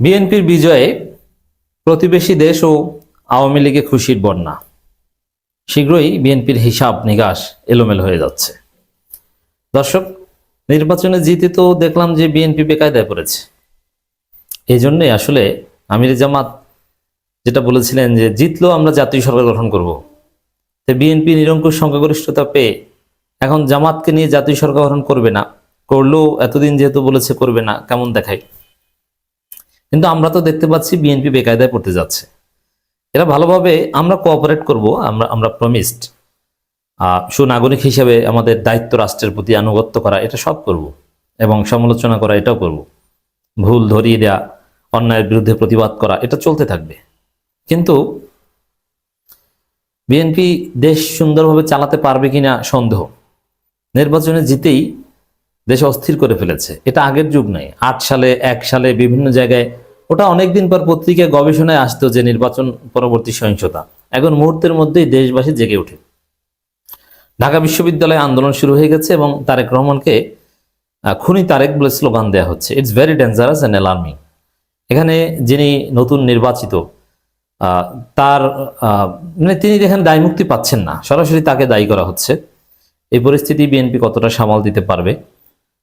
বিএনপির বিজয়ে প্রতিবেশী দেশ ও আওয়ামী লীগে খুশির বন্যা। শীঘ্রই বিএনপির হিসাব নিকাশ এলোমেলো হয়ে যাচ্ছে। দর্শক, নির্বাচনে জিতে তো দেখলাম যে বিএনপি বেকায়দায় পড়েছে। এই জন্যই আসলে আমির জামাত যেটা বলেছিলেন যে জিতলেও আমরা জাতীয় সরকার গঠন করব। তো বিএনপি নিরঙ্কুশ সংখ্যাগরিষ্ঠতা পেয়ে এখন জামাতকে নিয়ে জাতীয় সরকার গঠন করবে না। করলেও এতদিন যেহেতু বলেছে করবে না, কেমন দেখায়? কিন্তু আমরা তো দেখতে পাচ্ছি বিএনপি বেকায়দায় পড়তে যাচ্ছে। এরা ভালোভাবে আমরা কোঅপারেট করব, আমরা আমরা প্রমিসড সুনাগরিক হিসেবে আমাদের দায়িত্ব রাষ্ট্রের প্রতি আনুগত্য করা, এটা সব করব এবং সমালোচনা করা, এটাও করব। ভুল ধরিয়ে দেয়া, অন্যায়ের বিরুদ্ধে প্রতিবাদ করা, এটা চলতে থাকবে। কিন্তু বিএনপি দেশ সুন্দরভাবে চালাতে পারবে কিনা সন্দেহ। নির্বাচনে জিতেই দেশ অস্থির করে ফেলেছে। এটা আগের যুগ নয়। আট সালে, এক সালে বিভিন্ন জায়গায় ওটা অনেকদিন পর পত্রিকায় গবেষণায় আসতো যে নির্বাচন পরবর্তী সহিংসতা। এখন মুহূর্তের মধ্যেই দেশবাসী জেগে ওঠে। ঢাকা বিশ্ববিদ্যালয়ে আন্দোলন শুরু হয়ে গেছে এবং তারেক রহমানকে খুনি তারেক বলে স্লোগান দেওয়া হচ্ছে। It's very dangerous and alarming এখানে যিনি নতুন নির্বাচিত তার মানে তিনি এখানে দায় মুক্তি পাচ্ছেন না। সরাসরি তাকে দায়ী করা হচ্ছে। এই পরিস্থিতি বিএনপি কতটা সামাল দিতে পারবে,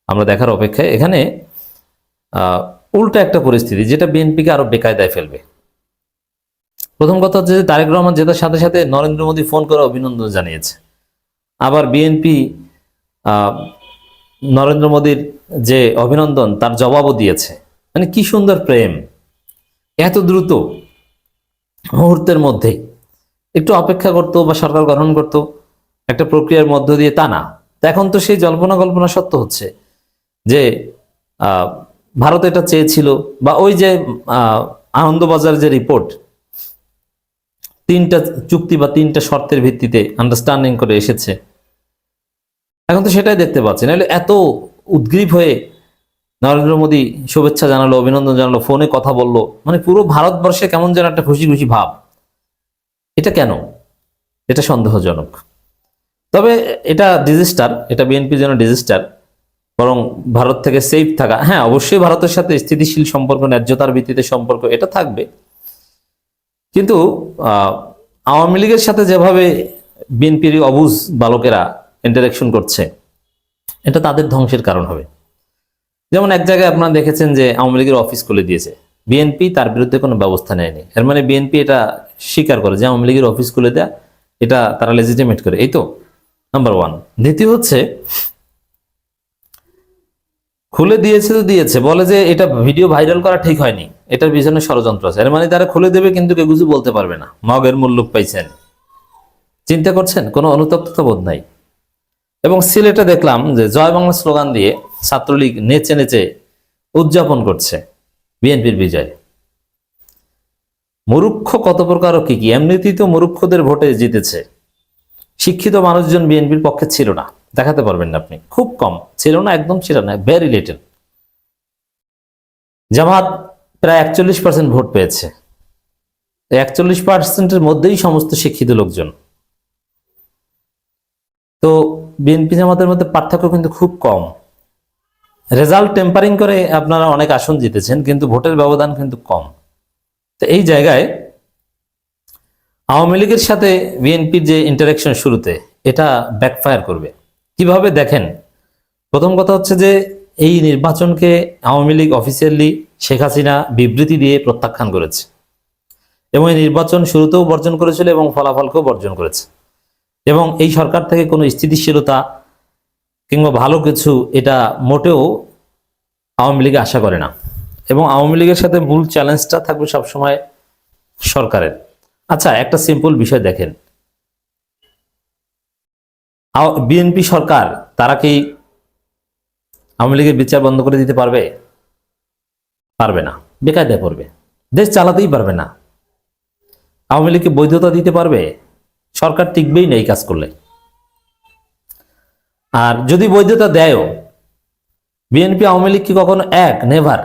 আমরা দেখার অপেক্ষায়। এখানে উল্টা একটা পরিস্থিতি, যেটা বিএনপিকে আরও বেকায়দায় ফেলবে। প্রথম কথা হচ্ছে তারেক রহমান জেতার সাথে সাথে নরেন্দ্র মোদী ফোন করে অভিনন্দন জানিয়েছে। আবার বিএনপি নরেন্দ্র মোদীর যে অভিনন্দন, তার জবাবও দিয়েছে। মানে কি সুন্দর প্রেম। এত দ্রুত মুহূর্তের মধ্যে একটু অপেক্ষা করতো বা সরকার গঠন করতো, একটা প্রক্রিয়ার মধ্য দিয়ে তা না। এখন তো সেই জল্পনা কল্পনা সত্য হচ্ছে যে ভারত এটা চেয়েছিল বা ওই যে আনন্দবাজার যে রিপোর্ট তিনটা চুক্তি বা তিনটা শর্তের ভিত্তিতে আন্ডারস্ট্যান্ডিং করে এসেছে। এখন তো সেটাই দেখতে পাচ্ছি। নাহলে এত উদ্গ্রীব হয়ে নরেন্দ্র মোদী শুভেচ্ছা জানালো, অভিনন্দন জানালো, ফোনে কথা বলল মানে পুরো ভারতবর্ষে কেমন যেন একটা খুশি খুশি ভাব। এটা কেন? এটা সন্দেহজনক। তবে এটা ডিজিস্টার এটা বিএনপির জন্য ডিজিস্টার বরং ভারত থেকে সেফ থাকা হ্যাঁ অবশ্যই ভারতের সাথে স্থিতিশীল সম্পর্ক, ন্যায্যতার ভিত্তিতে সম্পর্ক, এটা থাকবে। কিন্তু আওয়ামী লীগের সাথে যেভাবে বিএনপির অবুজ বালকেরা ইন্টারাকশন করছে, এটা তাদের ধ্বংসের কারণ হবে। যেমন এক জায়গায় আপনারা দেখেছেন যে আওয়ামী লীগের অফিস খুলে দিয়েছে। বিএনপি তার বিরুদ্ধে কোনো ব্যবস্থা নেয়নি। এর মানে বিএনপি এটা স্বীকার করে যে আওয়ামী লীগের অফিস খুলে দেয়া, এটা তারা লেজিটিমেট করে। এই তো নাম্বার ওয়ান দ্বিতীয় হচ্ছে খুলে দিয়েছে তো দিয়েছে। বলে যে এটা ভিডিও ভাইরাল করা ঠিক হয়নি। এটার পিছনে ষড়যন্ত্র আছে। এর মানে তারা খুলে দেবে কিন্তু কেউ কিছু বলতে পারবে না। মগের মূল্য পাইছেন। চিন্তা করছেন? কোনো অনুতপ্ততা বোধ নাই। এবং সিলেটে দেখলাম যে জয় বাংলা স্লোগান দিয়ে ছাত্রলীগ নেচে নেচে উদযাপন করছে বিএনপির বিজয়। মুরুক্ষ কত প্রকার কি কি? এমনিতেই তো মুরুক্ষদের ভোটে জিতেছে। শিক্ষিত মানুষজন বিএনপির পক্ষে ছিল না। দেখাতে পারবেন না আপনি। খুব কম। ছিল না, একদম ছিল না ভেরি লিটল জামাত প্রায় একচল্লিশ পার্সেন্ট ভোট পেয়েছে। একচল্লিশ পার্সেন্টের মধ্যেই সমস্ত শিক্ষিত লোকজন। তো বিএনপি জামাতের মধ্যে পার্থক্য কিন্তু খুব কম। রেজাল্ট টেম্পারিং করে আপনারা অনেক আসন জিতেছেন, কিন্তু ভোটের ব্যবধান কিন্তু কম। তো এই জায়গায় আওয়ামী লীগের সাথে বিএনপির যে ইন্টারাকশন শুরুতে, এটা ব্যাকফায়ার করবে। কীভাবে দেখেন? প্রথম কথা হচ্ছে যে, এই নির্বাচনকে আওয়ামী লীগ অফিসিয়ালি শেখ হাসিনা বিবৃতি দিয়ে প্রত্যাখ্যান করেছে। এবং এই নির্বাচন শুরুতেও বর্জন করেছিল এবং ফলাফলকেও বর্জন করেছে। এবং এই সরকার থেকে কোনো স্থিতিশীলতা কিংবা ভালো কিছু এটা মোটেও আওয়ামী লীগ আশা করে না। এবং আওয়ামী লীগের সাথে মূল চ্যালেঞ্জটা থাকবে সবসময় সরকারের। আচ্ছা একটা সিম্পল বিষয় দেখেন। বিএনপি সরকার, তারা কি আওয়ামী লীগের বিচার বন্ধ করে দিতে পারবে? পারবে না। বেকায়দায় পড়বে। দেশ চালাতেই পারবে না। আওয়ামী লীগকে বৈধতা দিতে পারবে? সরকার টিকবেই না এই কাজ করলে। আর যদি বৈধতা দেয়ও, বিএনপি আওয়ামী লীগ কি কখনো এক? নেভার।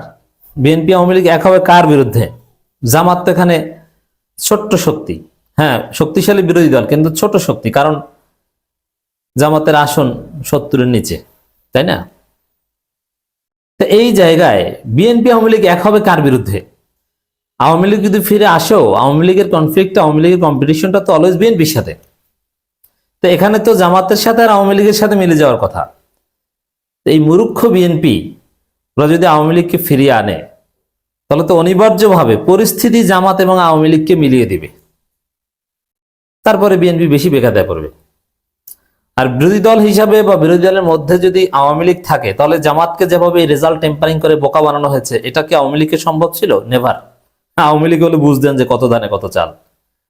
বিএনপি আওয়ামী লীগ এক হবে কার বিরুদ্ধে? জামাত তো এখানে ছোট্ট শক্তি। হ্যাঁ শক্তিশালী বিরোধী দল, কিন্তু ছোট শক্তি, কারণ জামাতের আসন সত্তরের নিচে, তাই না? তো এই জায়গায় বিএনপি আওয়ামী লীগ এক হবে কার বিরুদ্ধে? আওয়ামী লীগ যদি ফিরে আসেও আওয়ামী লীগের কনফ্লিক্ট আওয়ামী লীগের কম্পিটিশনটা তো অলওয়েজ বিএনপির সাথে। তো এখানে তো জামাতের সাথে আর আওয়ামী লীগের সাথে মিলে যাওয়ার কথা। তো এই মুরুক্ষ বিএনপি, ওরা যদি আওয়ামী লীগকে ফিরিয়ে আনে, তাহলে তো অনিবার্যভাবে পরিস্থিতি জামাত এবং আওয়ামী লীগকে মিলিয়ে দিবে। তারপরে বিএনপি বেশি বেকাদায় পড়বে। আর বিরোধী দল হিসাবে বা বিরোধী দলের মধ্যে যদি আওয়ামী লীগ থাকে, তাহলে জামাতকে যেভাবে রেজাল্ট টেম্পারিং করে বোকা বানানো হয়েছে, এটা কি আওয়ামী লীগের সম্ভব ছিল? নেভার আওয়ামী লীগ হলে বুঝতেন যে কত দানে কত চাল।